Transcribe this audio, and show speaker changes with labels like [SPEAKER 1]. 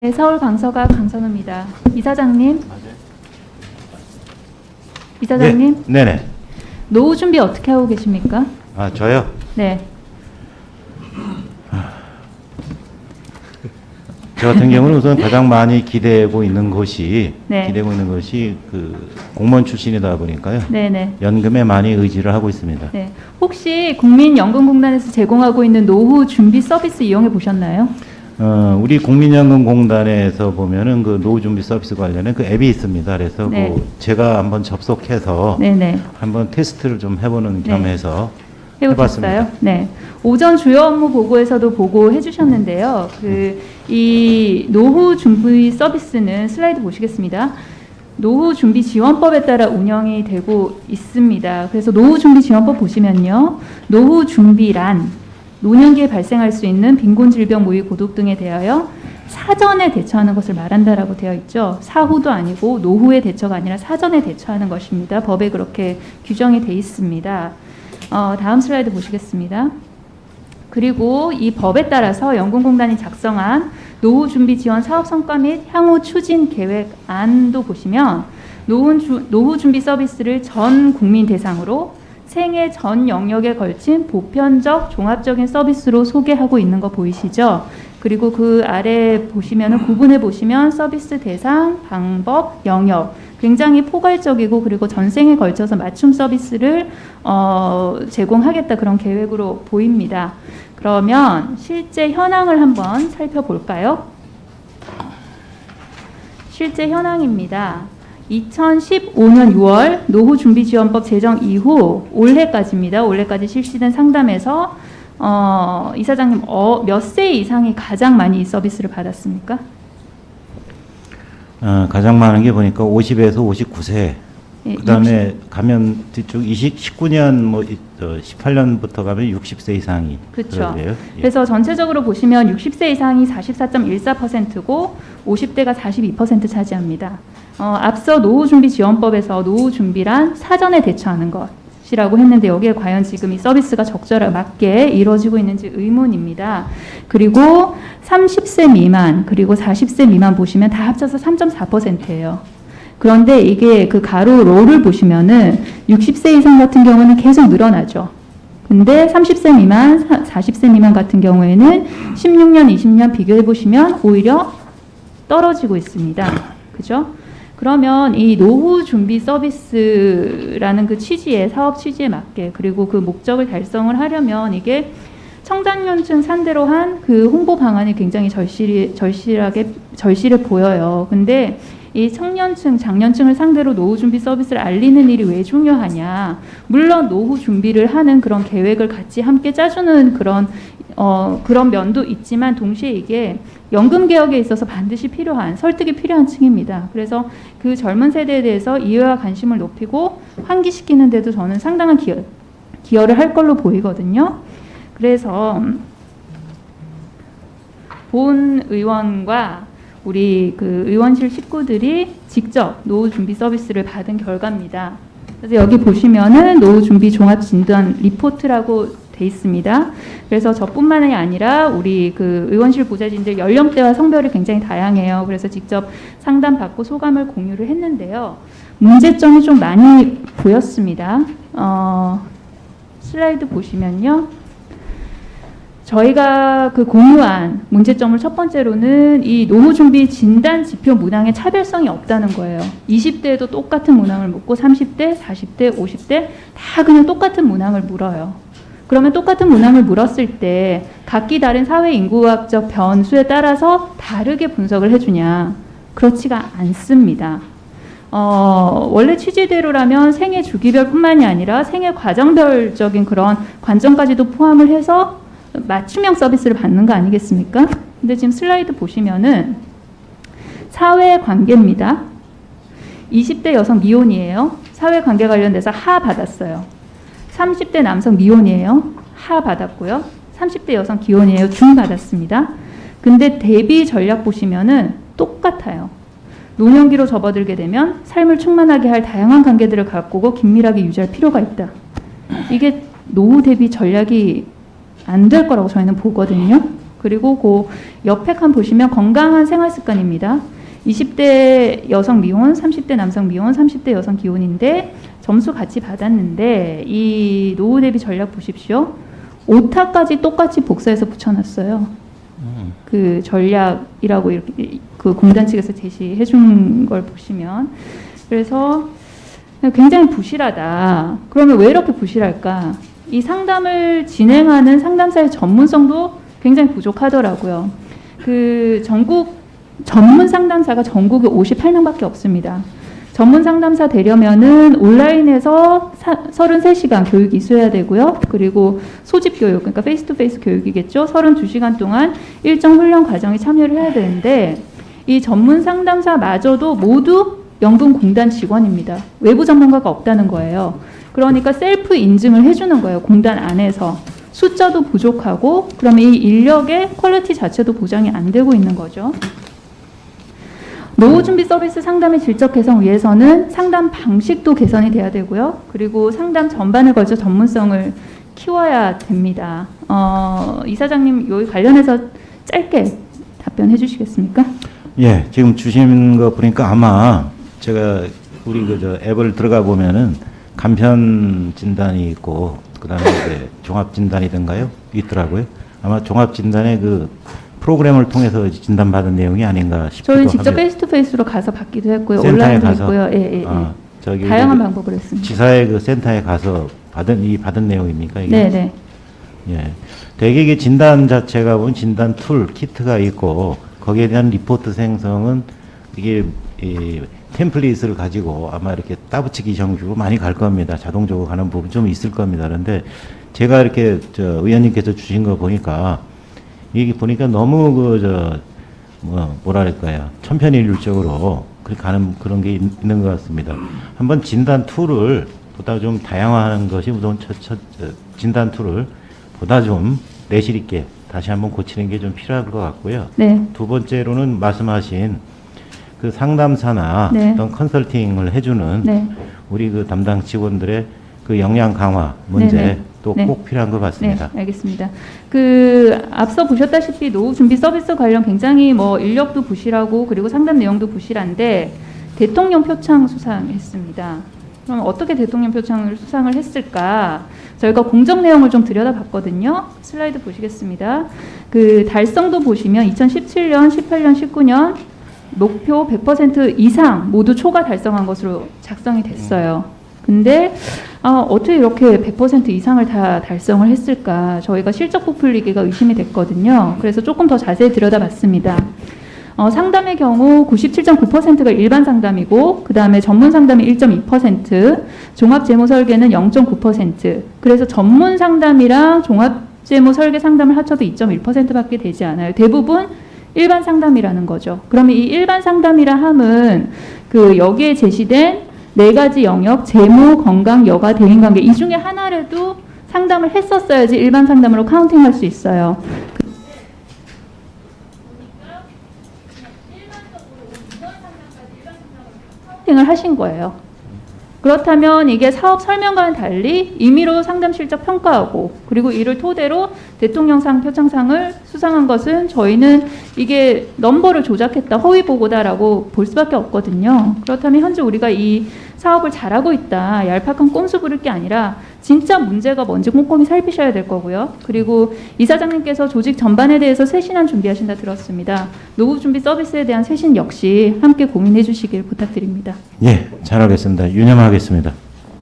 [SPEAKER 1] 네, 서울 강서가 강선우입니다. 이사장님, 이사장님,
[SPEAKER 2] 네, 네네.
[SPEAKER 1] 노후 준비 어떻게 하고 계십니까?
[SPEAKER 2] 아 저요.
[SPEAKER 1] 네,
[SPEAKER 2] 저 같은 경우는 우선 가장 많이 기대고 있는 것이
[SPEAKER 1] 네.
[SPEAKER 2] 기대고 있는 것이 그 공무원 출신이다 보니까요.
[SPEAKER 1] 네, 네.
[SPEAKER 2] 연금에 많이 의지를 하고 있습니다.
[SPEAKER 1] 네. 혹시 국민연금공단에서 제공하고 있는 노후 준비 서비스 이용해 보셨나요?
[SPEAKER 2] 어, 우리 국민연금공단에서 보면은 그 노후 준비 서비스 관련된 그 앱이 있습니다. 그래서
[SPEAKER 1] 네.
[SPEAKER 2] 그 제가 한번 접속해서
[SPEAKER 1] 네, 네.
[SPEAKER 2] 한번 테스트를 좀 해보는
[SPEAKER 1] 네.
[SPEAKER 2] 겸해서
[SPEAKER 1] 해보셨어요?
[SPEAKER 2] 해봤습니다.
[SPEAKER 1] 네. 오전 주요 업무 보고에서도 보고해 주셨는데요. 그, 이 노후 준비 서비스는 슬라이드 보시겠습니다. 노후 준비 지원법에 따라 운영이 되고 있습니다. 그래서 노후 준비 지원법 보시면요. 노후 준비란 노년기에 발생할 수 있는 빈곤 질병 모의 고독 등에 대하여 사전에 대처하는 것을 말한다라고 되어 있죠. 사후도 아니고 노후의 대처가 아니라 사전에 대처하는 것입니다. 법에 그렇게 규정이 돼 있습니다. 어, 다음 슬라이드 보시겠습니다. 그리고 이 법에 따라서 연금공단이 작성한 노후 준비 지원 사업 성과 및 향후 추진 계획안도 보시면 노후 준비 서비스를 전 국민 대상으로 생애 전 영역에 걸친 보편적 종합적인 서비스로 소개하고 있는 거 보이시죠? 그리고 그 아래 보시면은 구분해 보시면 서비스 대상, 방법, 영역 굉장히 포괄적이고 그리고 전생에 걸쳐서 맞춤 서비스를 어, 제공하겠다 그런 계획으로 보입니다. 그러면 실제 현황을 한번 살펴볼까요? 실제 현황입니다. 2015년 6월 노후준비지원법 제정 이후 올해까지입니다. 올해까지 실시된 상담에서 어, 이사장님 어, 몇세 이상이 가장 많이 이 서비스를 받았습니까?
[SPEAKER 2] 어, 가장 많은 게 보니까 50에서 59세.
[SPEAKER 1] 예,
[SPEAKER 2] 그다음에 가면 뒤쪽 20, 19년 뭐 이- 어, 18년부터 가면 60세 이상이. 그러게요. 예.
[SPEAKER 1] 그래서 전체적으로 보시면 60세 이상이 44.14%고 50대가 42% 차지합니다. 어, 앞서 노후준비지원법에서 노후준비란 사전에 대처하는 것이라고 했는데 여기에 과연 지금 이 서비스가 적절하게 이루어지고 있는지 의문입니다. 그리고 30세 미만 그리고 40세 미만 보시면 다 합쳐서 3.4%예요. 그런데 이게 그 가로 로를 보시면은 60세 이상 같은 경우는 계속 늘어나죠. 근데 30세 미만, 사- 40세 미만 같은 경우에는 16년, 20년 비교해 보시면 오히려 떨어지고 있습니다. 그죠? 그러면 이 노후 준비 서비스라는 그 취지에 사업 취지에 맞게 그리고 그 목적을 달성을 하려면 이게 청장년층 상대로 한 그 홍보 방안이 굉장히 절실히 절실하게 절실해 보여요. 근데 이 청년층, 장년층을 상대로 노후 준비 서비스를 알리는 일이 왜 중요하냐? 물론 노후 준비를 하는 그런 계획을 같이 함께 짜주는 그런 어, 그런 면도 있지만 동시에 이게 연금 개혁에 있어서 반드시 필요한 설득이 필요한 층입니다. 그래서 그 젊은 세대에 대해서 이해와 관심을 높이고 환기시키는 데도 저는 상당한 기여, 기여를 할 걸로 보이거든요. 그래서 본 의원과 우리 그 의원실 식구들이 직접 노후 준비 서비스를 받은 결과입니다. 그래서 여기 보시면은 노후 준비 종합 진단 리포트라고 돼 있습니다. 그래서 저뿐만이 아니라 우리 그 의원실 보좌진들 연령대와 성별이 굉장히 다양해요. 그래서 직접 상담 받고 소감을 공유를 했는데요. 문제점이 좀 많이 보였습니다. 어, 슬라이드 보시면요. 저희가 그 공유한 문제점을 첫 번째로는 이 노후 준비 진단 지표 문항에 차별성이 없다는 거예요. 20대에도 똑같은 문항을 묻고 30대, 40대, 50대 다 그냥 똑같은 문항을 물어요. 그러면 똑같은 문항을 물었을 때 각기 다른 사회 인구학적 변수에 따라서 다르게 분석을 해주냐? 그렇지가 않습니다. 어, 원래 취지대로라면 생애 주기별뿐만이 아니라 생애 과정별적인 그런 관점까지도 포함을 해서 맞춤형 서비스를 받는 거 아니겠습니까? 근데 지금 슬라이드 보시면은 사회 관계입니다. 20대 여성 미혼이에요. 사회 관계 관련돼서 하 받았어요. 30대 남성 미혼이에요. 하 받았고요. 30대 여성 기혼이에요. 중 받았습니다. 근데 대비 전략 보시면은 똑같아요. 노년기로 접어들게 되면 삶을 충만하게 할 다양한 관계들을 가꾸고 긴밀하게 유지할 필요가 있다. 이게 노후 대비 전략이 안 될 거라고 저희는 보거든요. 그리고 그 옆에 칸 보시면 건강한 생활 습관입니다. 20대 여성 미혼, 30대 남성 미혼, 30대 여성 기혼인데 점수 같이 받았는데 이 노후 대비 전략 보십시오. 오타까지 똑같이 복사해서 붙여놨어요.
[SPEAKER 2] 음.
[SPEAKER 1] 그 전략이라고 이렇게 그 공단 측에서 제시해 준 걸 보시면 그래서 굉장히 부실하다. 그러면 왜 이렇게 부실할까? 이 상담을 진행하는 상담사의 전문성도 굉장히 부족하더라고요. 그 전국 전문 상담사가 전국에 58명밖에 없습니다. 전문 상담사 되려면은 온라인에서 사, 33시간 교육이 있어야 되고요. 그리고 소집 교육, 그러니까 페이스 투 페이스 교육이겠죠. 32시간 동안 일정 훈련 과정에 참여를 해야 되는데 이 전문 상담사마저도 모두 연금 공단 직원입니다. 외부 전문가가 없다는 거예요. 그러니까 셀프 인증을 해주는 거예요. 공단 안에서. 숫자도 부족하고 그러면 이 인력의 퀄리티 자체도 보장이 안 되고 있는 거죠. 노후 준비 서비스 상담의 질적 개선 위해서는 상담 방식도 개선이 돼야 되고요. 그리고 상담 전반을 걸쳐 전문성을 키워야 됩니다. 어, 이사장님 여기 관련해서 짧게 답변해 주시겠습니까?
[SPEAKER 2] 예, 지금 주신 거 보니까 아마 제가 우리 그저 앱을 들어가 보면은 간편 진단이 있고 그다음에 이제 종합 진단이든가요 있더라고요. 아마 종합 진단의 그 프로그램을 통해서 진단 받은 내용이 아닌가 싶기도
[SPEAKER 1] 저희 직접
[SPEAKER 2] 합니다.
[SPEAKER 1] 페이스 투 페이스로 가서 받기도 했고요.
[SPEAKER 2] 센터에
[SPEAKER 1] 온라인도
[SPEAKER 2] 가서?
[SPEAKER 1] 했고요. 예, 예, 예.
[SPEAKER 2] 아, 저기
[SPEAKER 1] 다양한
[SPEAKER 2] 그
[SPEAKER 1] 방법을 했습니다.
[SPEAKER 2] 지사의 그 센터에 가서 받은 이 받은 내용입니까 이게?
[SPEAKER 1] 네, 네.
[SPEAKER 2] 예. 대개 이게 진단 자체가 보면 진단 툴, 키트가 있고 거기에 대한 리포트 생성은 이게 이 템플릿을 가지고 아마 이렇게 따붙이기 형식으로 많이 갈 겁니다. 자동적으로 가는 부분 좀 있을 겁니다. 그런데 제가 이렇게 저 의원님께서 주신 거 보니까 이게 보니까 너무 그 저 뭐 뭐랄까요 천편일률적으로 그렇게 가는 그런 게 있- 있는 것 같습니다. 한번 진단 툴을 보다 좀 다양화하는 것이 우선 첫, 첫 저, 진단 툴을 보다 좀 내실 있게 다시 한번 고치는 게 좀 필요할 것 같고요.
[SPEAKER 1] 네.
[SPEAKER 2] 두 번째로는 말씀하신 그 상담사나
[SPEAKER 1] 네.
[SPEAKER 2] 어떤 컨설팅을 해주는
[SPEAKER 1] 네.
[SPEAKER 2] 우리 그 담당 직원들의 그 역량 강화 문제
[SPEAKER 1] 네네.
[SPEAKER 2] 또
[SPEAKER 1] 네.
[SPEAKER 2] 꼭 필요한 것 같습니다.
[SPEAKER 1] 네, 알겠습니다. 그 앞서 보셨다시피 노후 준비 서비스 관련 굉장히 뭐 인력도 부실하고 그리고 상담 내용도 부실한데 대통령 표창 수상했습니다. 그럼 어떻게 대통령 표창을 수상을 했을까? 저희가 공정 내용을 좀 들여다봤거든요. 슬라이드 보시겠습니다. 그 달성도 보시면 2017년, 18년, 19년 목표 100% 이상 모두 초과 달성한 것으로 작성이 됐어요. 근데 아, 어떻게 이렇게 100% 이상을 다 달성을 했을까? 저희가 실적 부풀리기가 의심이 됐거든요. 그래서 조금 더 자세히 들여다봤습니다. 어, 상담의 경우 97.9%가 일반 상담이고, 그 다음에 전문 상담이 1.2%, 종합 재무 설계는 0.9%. 그래서 전문 상담이랑 종합 재무 설계 상담을 합쳐도 2.1%밖에 되지 않아요. 대부분 일반 상담이라는 거죠. 그러면 이 일반 상담이라 함은 그 여기에 제시된 네 가지 영역, 재무, 건강, 여가, 대인관계 이 중에 하나라도 상담을 했었어야지 일반 상담으로 카운팅할 수 있어요. 하신 거예요. 그렇다면 이게 사업 설명과는 달리 임의로 상담 실적 평가하고 그리고 이를 토대로 대통령상 표창상을 수상한 것은 저희는 이게 넘버를 조작했다 허위 보고다라고 볼 수밖에 없거든요. 그렇다면 현재 우리가 이 사업을 잘하고 있다 얄팍한 꼼수 부를 게 아니라 진짜 문제가 뭔지 꼼꼼히 살피셔야 될 거고요. 그리고 이사장님께서 조직 전반에 대해서 쇄신안 준비하신다 들었습니다. 노후 준비 서비스에 대한 쇄신 역시 함께 고민해 주시길 부탁드립니다.
[SPEAKER 2] 예, 잘하겠습니다. 유념하겠습니다.